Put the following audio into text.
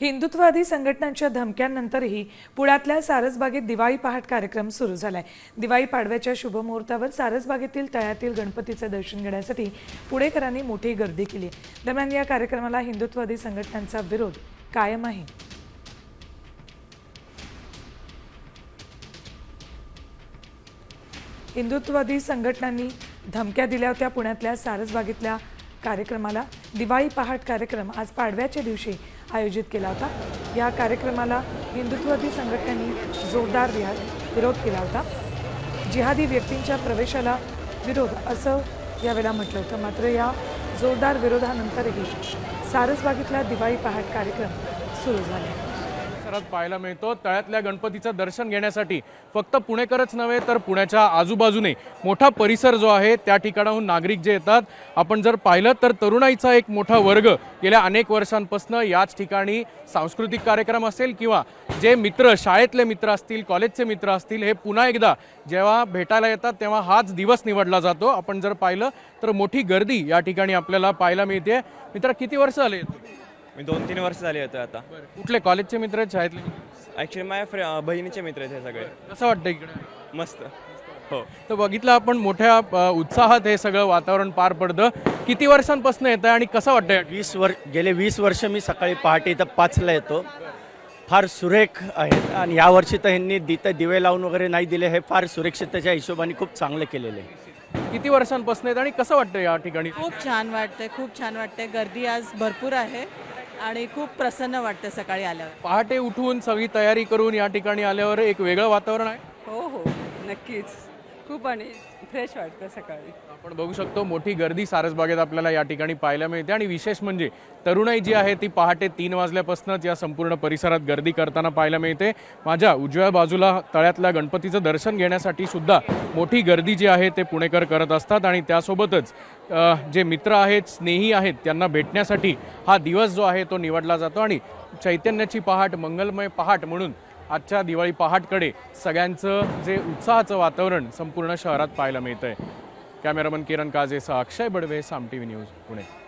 हिंदुत्ववादी संघटनांच्या धमक्यांनंतरही पुण्यातल्या सारसबागेत दिवाळी पहाट कार्यक्रम सुरू झालाय दिवाळी पाडव्याच्या शुभमुहूर्तावर सारसबागेतील तळ्यातील गणपतीचं दर्शन घेण्यासाठी पुणेकरांनी मोठी गर्दी केली आहे. दरम्यान या कार्यक्रमाला हिंदुत्ववादी संघटनांचा विरोध कायम आहे हिंदुत्ववादी संघटनांनी धमक्या दिल्या होत्या पुण्यातल्या सारसबागेतल्या कार्यक्रमाला दिवाळी पहाट कार्यक्रम आज पाडव्याच्या दिवशी आयोजित केला होता. या कार्यक्रमाला हिंदुत्ववादी संघटनांनी जोरदार विहा- विरोध केला होता. जिहादी व्यक्तींच्या प्रवेशाला विरोध असं यावेळेला म्हटलं होतं. मात्र या जोरदार विरोधानंतरही सारसबागेतला दिवाळी पहाट कार्यक्रम सुरू झाला. परिसरात पाहायला मिळतो. तळ्यातल्या गणपतीचं दर्शन घेण्यासाठी फक्त पुणेकरच नव्हे तर पुण्याच्या आजूबाजूने मोठा परिसर जो आहे त्या ठिकाणाहून नागरिक जे येतात. आपण जर पाहिलं तर तरुणाईचा एक मोठा वर्ग गेल्या अनेक वर्षांपासून याच ठिकाणी सांस्कृतिक कार्यक्रम असेल किंवा जे मित्र शाळेतले मित्र असतील कॉलेजचे मित्र असतील हे पुन्हा एकदा जेव्हा भेटायला येतात तेव्हा हाच दिवस निवडला जातो. आपण जर पाहिलं तर मोठी गर्दी या ठिकाणी आपल्याला पाहायला मिळते. मित्र किती वर्ष झाले? मी दोन तीन वर्ष झाली होते आता. कुठले कॉलेजचे मित्र आहेत शाळेतले? ॲक्च्युली माझ्या फ्रे अं, बहिणीचे मित्र आहेत हे सगळे. कसं वाटतं इकडे? मस्त. हो. तर बघितलं आपण मोठ्या अ, उत्साहात हे सगळं वातावरण पार पडतं. किती वर्षांपासून येत आहे आणि कसं वाटतंय? वीस वर गेले वीस वर्ष मी सकाळी पहाटे इथं पाचला येतो. फार सुरेख आहेत. आणि यावर्षी तर ह्यांनी दितं दिवे लावून वगैरे नाही दिले हे फार सुरक्षिततेच्या हिशोबाने खूप चांगलं केलेलं आहे. किती वर्षांपासून येत आणि कसं वाटतं या ठिकाणी? खूप छान वाटतंय खूप छान वाटतंय. गर्दी आज भरपूर आहे. आणि खूप प्रसन्न वाटतं सकाळी आल्यावर. पहाटे उठून सगळी तयारी करून या ठिकाणी आल्यावर एक वेगळं वातावरण आहे? हो हो. नक्कीच. खूप आणि फ्रेश वाटतं सकाळी. आपण बघू शकतो मोठी गर्दी सारसबागेत आपल्याला या ठिकाणी पाहायला मिळते. आणि विशेष म्हणजे तरुणाई जी आहे ती पहाटे तीन वाजल्यापासूनच या संपूर्ण परिसरात गर्दी करताना पाहायला मिळते. माझ्या उजव्या बाजूला तळ्यातल्या गणपतीचं दर्शन घेण्यासाठी सुद्धा मोठी गर्दी जी आहे ते पुणेकर करत असतात. आणि त्यासोबतच जे मित्र आहेत स्नेही आहेत त्यांना भेटण्यासाठी हा दिवस जो आहे तो निवडला जातो. आणि चैतन्याची पहाट मंगलमय पहाट म्हणून आजच्या दिवाळी पहाटकडे सगळ्यांचं जे उत्साहाचं वातावरण संपूर्ण शहरात पाहायला मिळतंय. Cameraman Kiran काजेसह Akshay Badve Saam T V news Pune.